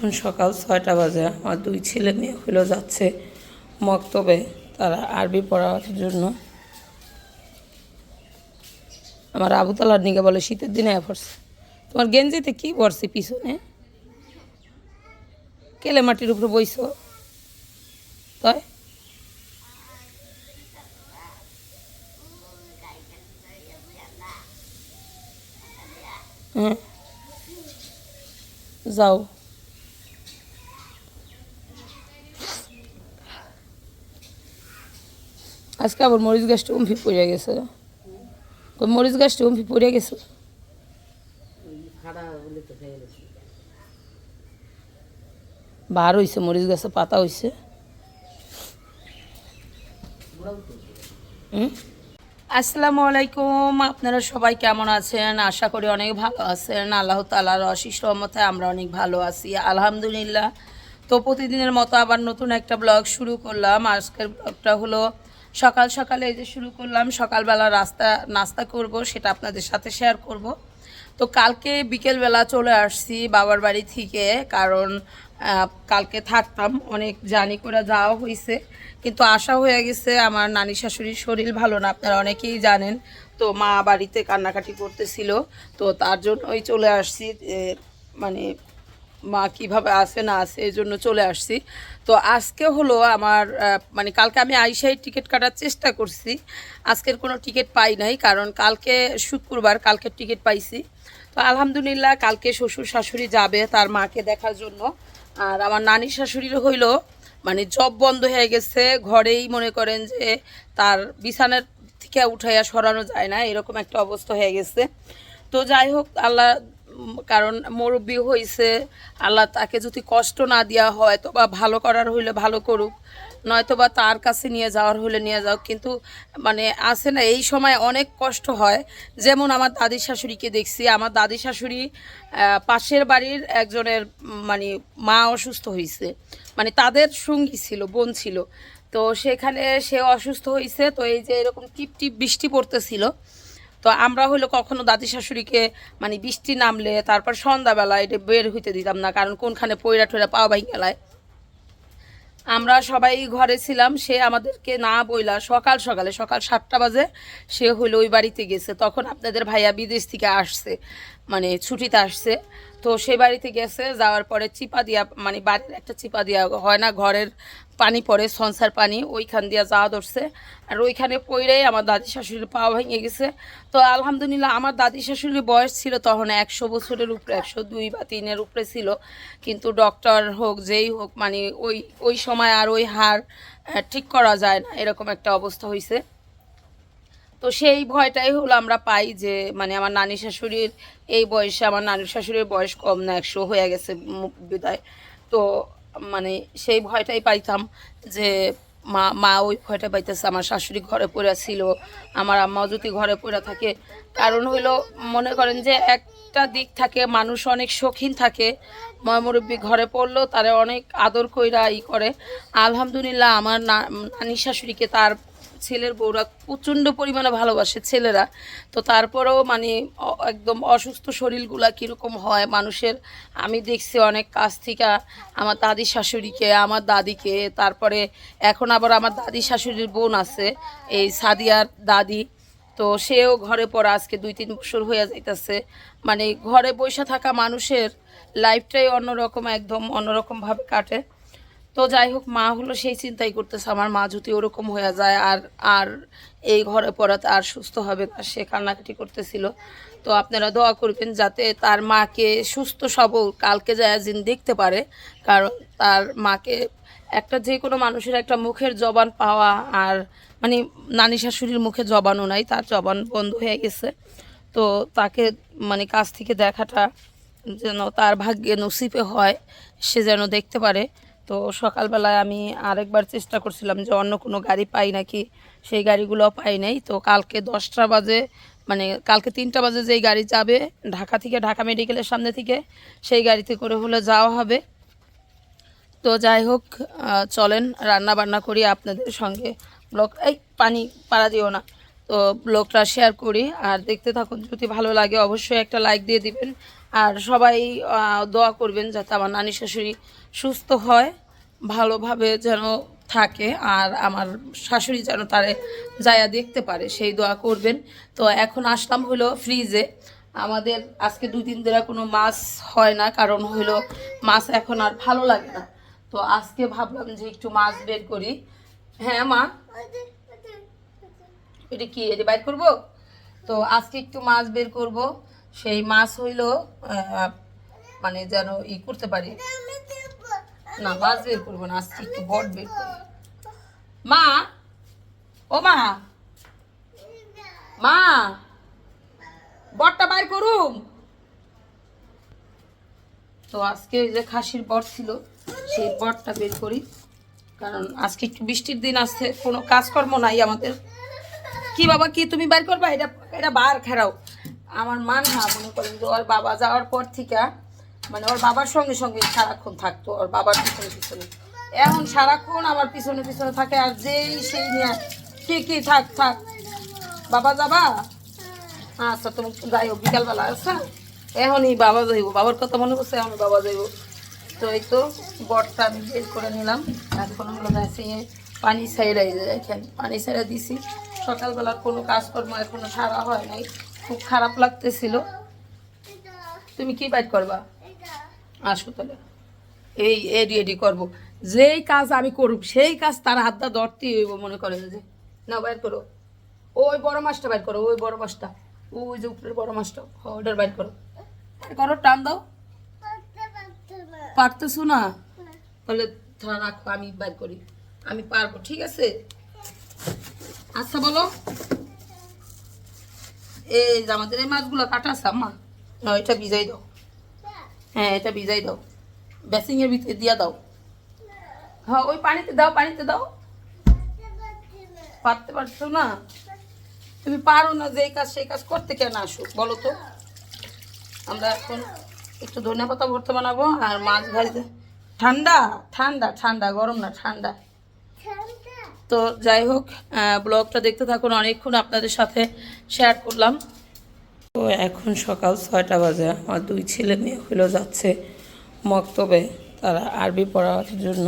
এখন সকাল ছয়টা বাজে। আমার দুই ছেলে মেয়ে হইল যাচ্ছে মক্তবে। তারা আরবি পড়ার জন্য। আমার আবুতালার নিকে বলে, শীতের দিনে পড়ছে। তোমার গেঞ্জিতে কি পড়ছে পিছনে? কেলে মাটির উপরে বইছ? তাই? হ্যাঁ যাও। আজকে আবার মরিচ গাছটা উমফি পড়ে গেছে। মরিচ গাছটা উমফি পড়ে গেছে। বার হয়েছে মরিচ গাছে পাতা হুম? আসসালামু আলাইকুম, আপনারা সবাই কেমন আছেন? আশা করি অনেক ভালো আছেন। আল্লাহ তালার অশিস রহমতে আমরা অনেক ভালো আছি। আলহামদুলিল্লাহ। তো প্রতিদিনের মতো আবার নতুন একটা ব্লগ শুরু করলাম। আজকের ব্লগটা হলো সকাল সকালে এই যে শুরু করলাম, সকালবেলা রাস্তা, নাস্তা করব, সেটা আপনাদের সাথে শেয়ার করব। তো কালকে বিকেলবেলা চলে আসছি বাবার বাড়ি থেকে, কারণ কালকে থাকতাম, অনেক জানি করে যাওয়া হয়েছে কিন্তু আশা হয়ে গেছে আমার নানি শাশুড়ির শরীর ভালো না, আপনারা অনেকেই জানেন। তো মা বাড়িতে কান্নাকাটি করতেছিল, তো তার জন্য ওই চলে আসছি মানে মা কীভাবে আসে না আসে এই জন্য চলে আসছি। তো আজকে হলো আমার মানে কালকে আমি আইসাই টিকিট কাটার চেষ্টা করছি। আজকের কোনো টিকিট পাই নাই, কারণ কালকে শুক্রবার কালকের টিকিট পাইছি। তো আলহামদুলিল্লাহ কালকে শ্বশুর শাশুড়ি যাবে তার মাকে দেখার জন্য। আর আমার নানি শাশুড়ির হইল মানে জব বন্ধ হয়ে গেছে, ঘরেই মনে করেন যে তার বিছানার থেকে উঠাইয়া সরানো যায় না, এরকম একটা অবস্থা হয়ে গেছে। তো যাই হোক, আল্লাহ কারণ মুরব্বী হয়েছে আল্লাহ তাকে যদি কষ্ট না দেওয়া হয় তো বা ভালো করার হইলে ভালো করুক নয়তো বা তার কাছে নিয়ে যাওয়ার হলে নিয়ে যাও। কিন্তু মানে আছে না, এই সময় অনেক কষ্ট হয়। যেমন আমার দাদি শাশুড়িকে দেখছি, আমার দাদি শাশুড়ি পাশের বাড়ির একজনের মানে মা অসুস্থ হয়েছে মানে তাদের সঙ্গী ছিল, বোন ছিল। তো সেখানে সে অসুস্থ হয়েছে তো এই যে এরকম টিপ টিপ বৃষ্টি পড়তেছিল। তো আমরা হলো কখনো দাদি শাশুড়িকে মানে বৃষ্টি নামলে, তারপর সন্ধ্যাবেলা এটা বের হইতে দিতাম না, কারণ কোনখানে পয়রা টয়রা পাওয়া বাই গেলায় আমরা সবাই ঘরে ছিলাম, সে আমাদেরকে না বইলা সকাল সকালে, সকাল সাতটা বাজে সে হলো ওই বাড়িতে গেছে। তখন আপনাদের ভাইয়া বিদেশ থেকে আসছে মানে ছুটিতে আসছে। তো সে বাড়িতে গেছে, যাওয়ার পরে চিপা দিয়া মানে বাড়ির একটা চিপা দিয়া হয় না, ঘরের পানি পড়ে, সংসার পানি, ওইখান দিয়া যাওয়া ধরছে। আর ওইখানে পইরেই আমার দাদি শাশুড়ির পা ভেঙে গেছে। তো আলহামদুলিল্লাহ আমার দাদি শাশুড়ির বয়স ছিল তখন একশো বছরের উপরে, একশো দুই বা তিনের উপরে ছিল। কিন্তু ডক্টর হোক, যেই হোক মানে ওই ওই সময় আর ওই হার ঠিক করা যায় না, এরকম একটা অবস্থা হয়েছে তো সেই ভয়টাই হলো আমরা পাই যে মানে আমার নানি শাশুড়ির এই বয়সে, আমার নানি শাশুড়ির বয়স কম না, একশো হয়ে গেছে বিদায়। তো মানে সেই ভয়টাই পাইতাম যে, মা মা ওই ভয়টা পাইতেছে। আমার শাশুড়ি ঘরে পড়ে ছিল, আমার আম্মাও যদি ঘরে পড়ে থাকে। কারণ হইল, মনে করেন যে একটা দিক থাকে, মানুষ অনেক শৌখিন থাকে। ময়মুরব্বী ঘরে পড়ল, তারা অনেক আদর কইরা ই করে। আলহামদুলিল্লাহ, আমার নানি শাশুড়িকে তার ছেলের বউরা প্রচণ্ড পরিমাণে ভালোবাসে ছেলেরা। তো তারপরেও মানে একদম অসুস্থ শরীরগুলা কীরকম হয় মানুষের, আমি দেখছি অনেক কাছ থেকে আমার দাদি শাশুড়িকে, আমার দাদিকে, তারপরে এখন আবার আমার দাদি শাশুড়ির বোন আছে, এই সাদিয়ার দাদি। তো সেও ঘরে পড়া, আজকে দুই তিন বছর হয়ে যাইতেছে। মানে ঘরে বসে থাকা মানুষের লাইফটাই অন্যরকম, একদম অন্যরকমভাবে কাটে। তো যাই হোক, মা হলো সেই চিন্তাই করতেছে, আমার মা যদি ওরকম হয়ে যায় আর আর এই ঘরে পড়াতে আর সুস্থ হবে না, সে কান্নাকাটি করতেছিল। তো আপনারা দোয়া করবেন যাতে তার মাকে সুস্থ, সবল, কালকে যায় দিন দেখতে পারে, কারণ তার মাকে একটা যে কোনো মানুষের একটা মুখের জবান পাওয়া আর মানে নানি শাশুড়ির মুখে জবানও নাই, তার জবান বন্ধ হয়ে গেছে। তো তাকে মানে কাছ থেকে দেখাটা যেন তার ভাগ্যে নসিবে হয়, সে যেন দেখতে পারে। তো সকালবেলায় আমি আরেকবার চেষ্টা করছিলাম যে অন্য কোনো গাড়ি পাই নাকি, সেই গাড়িগুলো পাই নাই। তো কালকে দশটা বাজে মানে কালকে তিনটা বাজে যেই গাড়ি যাবে, ঢাকা থেকে ঢাকা মেডিকেলের সামনে থেকে সেই গাড়িতে করে হলে যাওয়া হবে। তো যাই হোক চলেন রান্না বান্না করি আপনাদের সঙ্গে। ব্লগ, এই পানি পাড়া দিও না। তো ব্লগটা শেয়ার করি, আর দেখতে থাকুন। যদি ভালো লাগে অবশ্যই একটা লাইক দিয়ে দিবেন। আর সবাই দোয়া করবেন যাতে আমার নানি শাশুড়ি সুস্থ হয়, ভালোভাবে যেন থাকে, আর আমার শাশুড়ি যেন তারে যায়া দেখতে পারে, সেই দোয়া করবেন। তো এখন আসলাম হলো ফ্রিজে আমাদের আজকে দুই দিন ধরে কোনো মাছ হয় না, কারণ হলো মাছ এখন আর ভালো লাগে না। তো আজকে ভাবলাম যে একটু মাছ বের করি। হ্যাঁ মা? এটা কি, এটা বাইর করব? তো আজকে একটু মাছ বের করব। সেই মাছ হইল মানে যেন ই করতে পারি। না, মাছ বের করব না, আজকে একটু বট বের করব। মা, ও মা মা, বটটা বাইর করুম। তো আজকে ওই যে খাসির বট ছিল, সেই বটটা বের করি। কারণ আজকে একটু বৃষ্টির দিন আসছে কোনো কাজকর্ম নাই আমাদের। কি বাবা, কি তুমি বাইর করবা? এটা এটা বার খেরাও। আমার মান না মনে করেন যে ওর বাবা যাওয়ার পর থেকে মানে ওর বাবার সঙ্গে সঙ্গে সারাক্ষণ থাকতো, ওর বাবার পিছনে পিছনে। এখন সারাক্ষণ আমার পিছনে পিছনে থাকে আর যেই সেই নিয়ে কি কি থাক থাক। বাবা যাবা? আচ্ছা তুমি যাই হোক, বিকালবেলা আচ্ছা। এখনই বাবা যাইব। বাবার কথা মনে করছে এখন বাবা যাইব। তো এই তো বটটা আমি বের করে নিলাম। এখন হলো দেখছি পানি ছাইড়াই এখানে পানি ছাইড়া দিছি। সকালবেলার কোনো কাজকর্ম এখনও সারা হয় নাই। খুব খারাপ লাগতেছিল। তুমি কি বাইট করবা? আসো তাহলে। এই এডি এডি করব। যেই কাজ আমি করুক সেই কাজ তার হাতটা ধরতেই হইব মনে করে যে না বাইর করো। ওই বড় মাছটা বাইর করো ওই বড় মাছটা। ওই যে উপরের বড় মাছটা হ, ওটার বাইর করো। করো টান দাও। পারতেছো না? তাহলে রাখো আমি বাইর করি। আমি পারব ঠিক আছে? আচ্ছা বলো। এই যে আমাদের এই মাছগুলো কাটা আছে আম্মা এটা ভিজাই দাও। হ্যাঁ এটা ভিজাই দাও। বেসিংয়ের ভিতরে দিয়া দাও। হ্যাঁ ওই পানিতে দাও পানিতে দাও। পারতে পারছ না? তুমি পারো না যে কাজ, সেই কাজ করতে কেন আসো, বলো তো? আমরা এখন একটু ধনিয়া পাতা ভর্তা বানাবো, আর মাছ ভাজতে ঠান্ডা? ঠান্ডা ঠান্ডা, গরম না, ঠান্ডা। তো যাই হোক ব্লগটা দেখতে থাকুন। অনেকক্ষণ আপনাদের সাথে শেয়ার করলাম। তো এখন সকাল ছয়টা বাজে। আমার দুই ছেলে মেয়ে হলো যাচ্ছে মক্তবে। তারা আরবি পড়ার জন্য।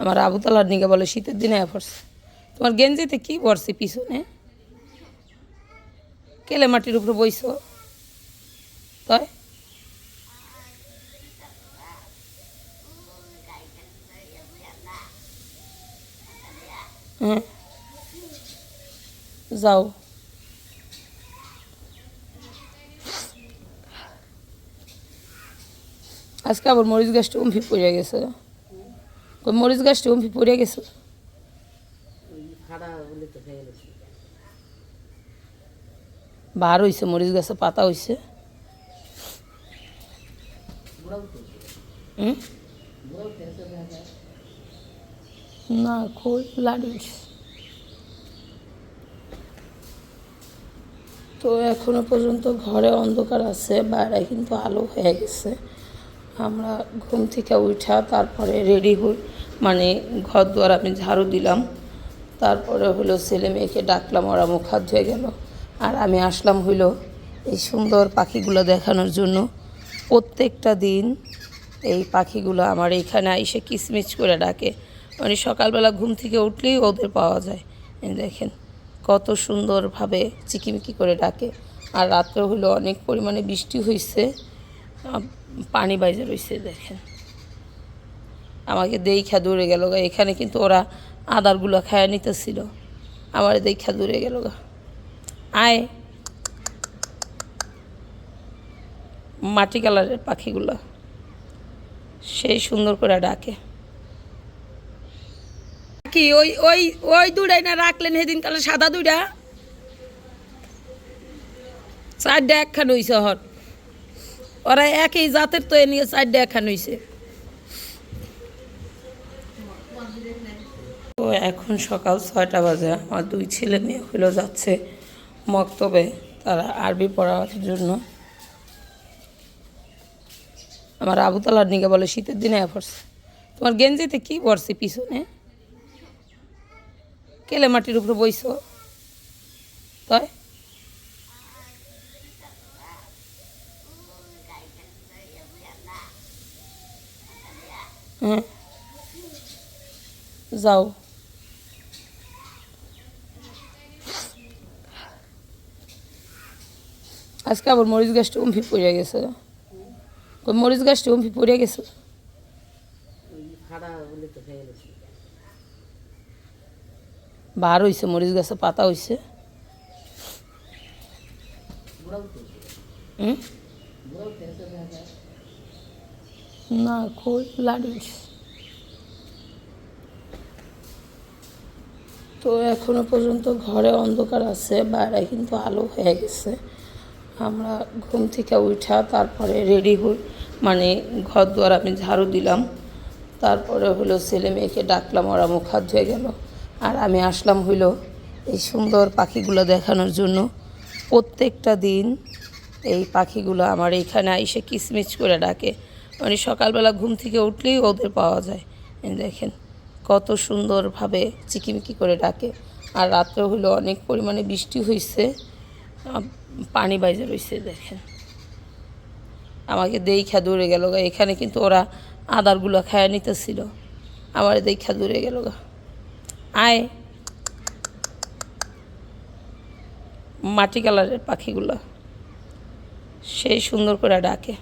আমার আবুতালার নিকে বলে, শীতের দিনে পড়ছে। তোমার গেঞ্জিতে কি পড়ছে পিছনে? কেলে মাটির উপরে বইছো? তাই যাও আজকে আবার মরিচ গাছটা উমফি পড়ে গেছে ওই মরিচ গাছটা উমফি পড়ে গেছে বার হইছে মরিচ গাছে পাতা হইছে হুম? লাড়ি হইছে। তো এখনও পর্যন্ত ঘরে অন্ধকার আছে, বাইরে কিন্তু আলো হয়ে গেছে। আমরা ঘুম থেকে উঠা, তারপরে রেডি হই। মানে ঘর দুয়ার আমি ঝাড়ু দিলাম। তারপরে হলো ছেলে মেয়েকে ডাকলাম, ওরা মুখ হাত ধুয়ে গেল। আর আমি আসলাম হইল এই সুন্দর পাখিগুলো দেখানোর জন্য। প্রত্যেকটা দিন এই পাখিগুলো আমার এখানে এসে কিচমিচ করে ডাকে। মানে সকালবেলা ঘুম থেকে উঠলেই ওদের পাওয়া যায়। দেখেন, কত সুন্দরভাবে চিকিমিকি করে ডাকে। আর রাত্রে হলো অনেক পরিমাণে বৃষ্টি হয়েছে পানি বাইজে রয়েছে দেখেন। আমাকে দেখা দূরে গেল গা, এখানে কিন্তু ওরা আদারগুলো খায় নিতেছিল। আমার দেখা দূরে গেল গা। আয়। মাটি কালারের পাখিগুলো, সেই সুন্দর করে ডাকে। কি? ওই ওই ওই দুটাই না রাখলেন সেদিন তাহলে সাদা দুইটা? চারটা একখান হইছে হর। ওরা একই জাতের তো এ নিয়ে চারটা একখান হইছে। তো এখন সকাল ছয়টা বাজে। আমার দুই ছেলে মেয়ে হলো যাচ্ছে মক্তবে। তারা আরবি পড়ার জন্য। আমার আবুতালার নিকে বলে, শীতের দিনে পড়ছে। তোমার গেঞ্জিতে কি পড়ছে পিছনে? কেলে মাটির উপরে বইছো? তাই হ্যাঁ। যাও। আজকে আবার মরিচ গাছটা উমফি পড়ে গেছে। মরিচ গাছটা উম্ফি পড়ে গেছে। বার হইছে, মরিচ গাছে পাতা হুম? না, কই? লাড়ি তো এখনও পর্যন্ত ঘরে অন্ধকার আছে, বাইরে কিন্তু আলো হয়ে গেছে। আমরা ঘুম থেকে উঠা, তারপরে রেডি হই। মানে ঘর দুয়ার আমি ঝাড়ু দিলাম। তারপরে হলো ছেলে মেয়েকে ডাকলাম, ওরা মুখ হাত ধুয়ে গেল। আর আমি আসলাম হইল এই সুন্দর পাখিগুলো দেখানোর জন্য। প্রত্যেকটা দিন এই পাখিগুলো আমার এইখানে এসে কিচমিচ করে ডাকে। মানে সকালবেলা ঘুম থেকে উঠলেই ওদের পাওয়া যায়। দেখেন, কত সুন্দরভাবে চিকিমিকি করে ডাকে। আর রাত্রে হলো অনেক পরিমাণে বৃষ্টি হয়েছে পানি বাইজে রয়েছে দেখেন। আমাকে দেখা দূরে গেল গা। এখানে কিন্তু ওরা আদারগুলো খায় নিতেছিল। আমার দেখা দূরে গেল গা। আয়। মাটি কালারের পাখিগুলো। সেই সুন্দর করে ডাকে।